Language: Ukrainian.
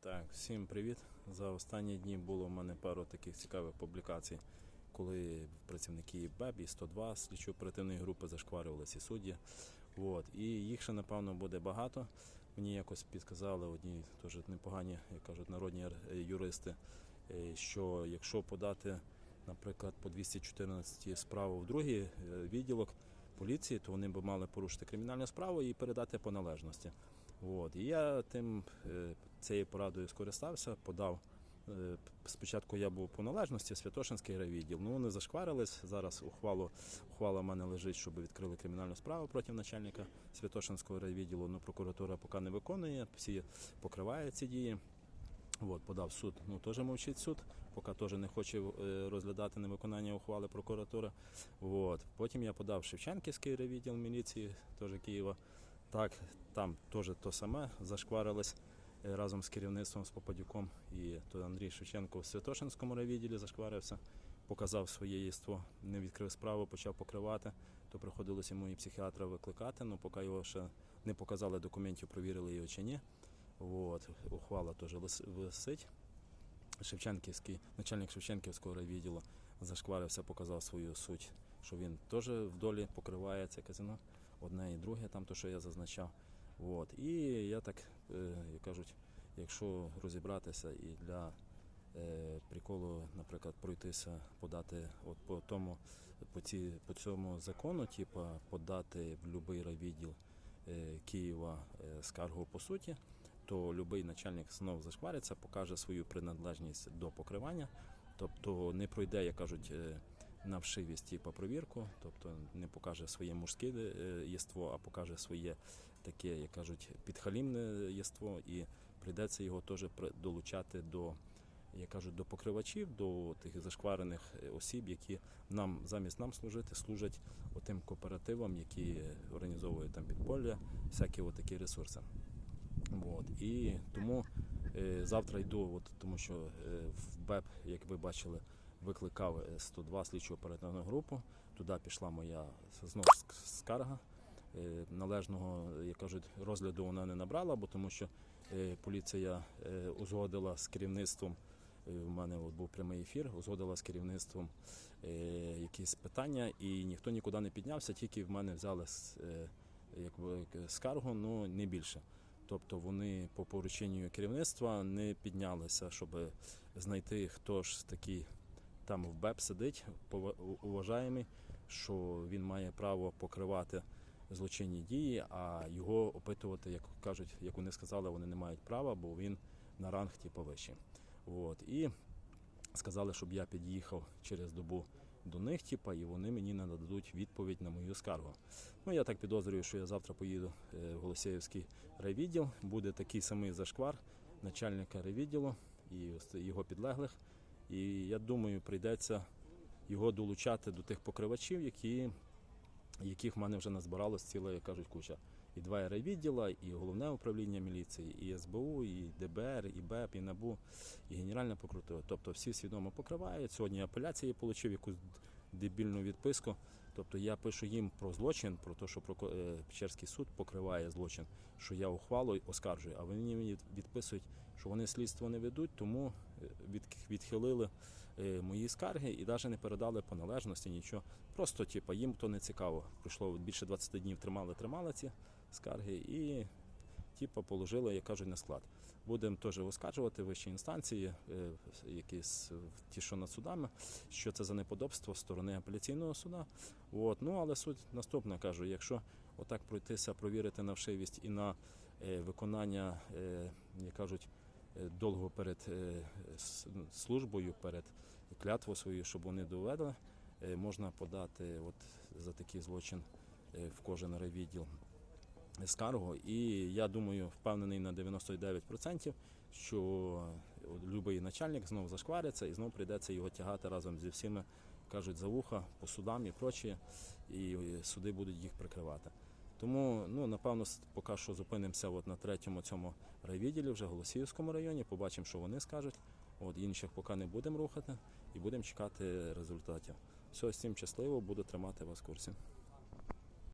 Так, всім привіт. За останні дні було в мене пару таких цікавих публікацій, коли працівники БЕБ і 102 слідчо-оперативної групи зашкварювали ці судді. От. І їх ще, напевно, буде багато. Мені якось підказали одні теж непогані, як кажуть, народні юристи, е, що якщо подати, наприклад, по 214 справу в другий е, відділок поліції, то вони б мали порушити кримінальну справу і передати по належності. От. І я тим е, цією порадою скористався, подав. е, Спочатку я був по належності, Святошинський райвідділ. Ну вони зашкварились. Зараз ухвалу, ухвала в мене лежить, щоб відкрили кримінальну справу проти начальника Святошинського райвідділу. Ну, прокуратура поки не виконує, всі покриває ці дії. От, подав суд. Ну теж мовчить суд, поки теж не хоче е, розглядати невиконання ухвали прокуратури. От. Потім я подав Шевченківський райвідділ міліції, теж Києва. Так, там теж то саме зашкварились е, разом з керівництвом з Попадюком. І то Андрій Шевченко в Святошинському райвідділі зашкварився, показав своє єство, не відкрив справу, почав покривати. То приходилося йому і психіатра викликати, але поки його ще не показали документів, провірили його чи ні. От, ухвала теж вис- висить. Шевченківський, начальник Шевченківського райвідділу зашкварився, показав свою суть, що він теж в долі покриває казино, одне і друге, там то, що я зазначав. От. І я так, е, як кажуть, якщо розібратися і для е, приколу, наприклад, пройтися, подати от по тому, по, ці, по цьому закону, типа подати в будь-який райвідділ е, Києва скаргу по суті, то будь-який начальник знов зашквариться, покаже свою приналежність до покривання, тобто не пройде, як кажуть, на вшивість типу, провірку, тобто не покаже своє мужське е, єство, а покаже своє таке, як кажуть, підхалімне єство, і прийдеться його теж долучати до. Як кажуть, до покривачів, до тих зашкварених е, осіб, які нам замість нам служити, служать отим кооперативам, які організовують там підполля, всякі отакі ресурси. От. І тому е, завтра йду, от, тому що е, в БЕП, як ви бачили, викликав е, 102 слідчу оперативну групу. Туди пішла моя знову скарга. Е, належного, як кажуть, розгляду вона не набрала, бо тому що е, поліція е, узгодила з керівництвом. У мене от був прямий ефір, узгодила з керівництвом якісь питання, і ніхто нікуди не піднявся, тільки в мене взяли якби, скаргу, ну не більше. Тобто вони по порученню керівництва не піднялися, щоб знайти, хто ж такий там в БЕП сидить, уважаємий, що він має право покривати злочинні дії, а його опитувати, як кажуть, як вони сказали, вони не мають права, бо він на ранг типу вищий. От. І сказали, щоб я під'їхав через добу до них, типа, і вони мені нададуть відповідь на мою скаргу. Ну, я так підозрюю, що я завтра поїду е, в Голосіївський райвідділ. Буде такий самий зашквар начальника райвідділу і його підлеглих. І я думаю, прийдеться його долучати до тих покривачів, які, яких в мене вже назбиралось ціла, як кажуть, куча. І два райвідділа, і головне управління міліції, і СБУ, і ДБР, і БЕП, і НАБУ, і Генеральна прокуратура. Тобто всі свідомо покривають. Сьогодні апеляції отримав якусь дебільну відписку. Тобто я пишу їм про злочин, про те, що е, Печерський суд покриває злочин, що я ухвалу оскаржую, а вони мені відписують, що вони слідство не ведуть, тому е, відхилили е, мої скарги і навіть не передали по належності нічого. Просто типу, їм то не цікаво. Пройшло більше 20 днів, тримали, тримали ці скарги і типу, положили, як кажуть, на склад. Будемо теж оскаржувати вищі інстанції, е, якісь е, ті, що над судами, що це за неподобство сторони апеляційного суда. От. Ну, але суть наступна кажу, якщо отак пройтися, провірити на вшивість і на е, виконання, е, як кажуть, довго перед службою, перед клятвою своєю, щоб вони довели, е, можна подати от за такий злочин в кожен райвідділ скаргу. І я думаю, впевнений на 99%, що будь-який начальник знову зашквариться і знову прийдеться його тягати разом зі всіми, кажуть, за вуха по судам і прочі, і суди будуть їх прикривати. Тому, ну, напевно, поки що зупинимося от на третьому цьому райвідділі, вже Голосіївському районі, побачимо, що вони скажуть. От інших поки не будемо рухати і будемо чекати результатів. Все, всім щасливо, буду тримати вас в курсі.